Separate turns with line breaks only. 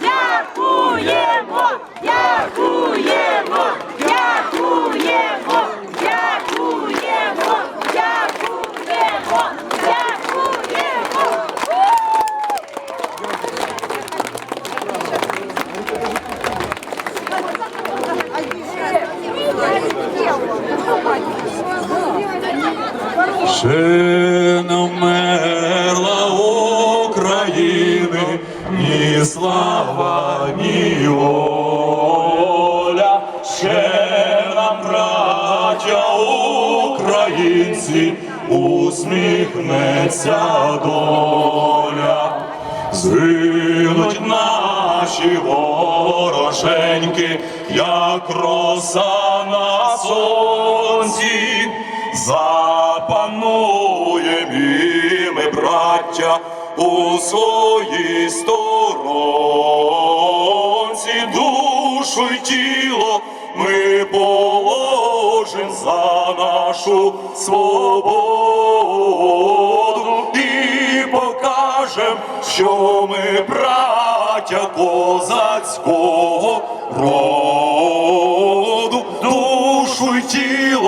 Дякуємо! Дякуємо! Дякуємо! Дякуємо! Дякуємо! Дякуємо!
Ще слава, ні воля, ще нам, браття українці, усміхнеться доля. Згинуть наші вороженьки, як роса на сонці, запануєм і ми, браття, у своїй сторонці, душу й тіло ми положим за нашу свободу і покажем, що ми браття козацького роду, душу й тіло